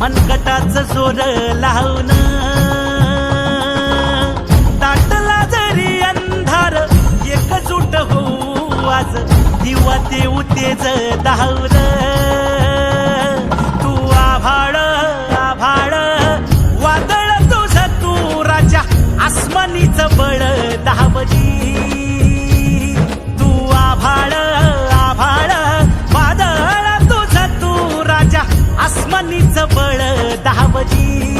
मनगटाच जोर लावून दाटला जरी अंधार एकजूट होऊ आज दिवा देऊ तेज धावलं दाबजी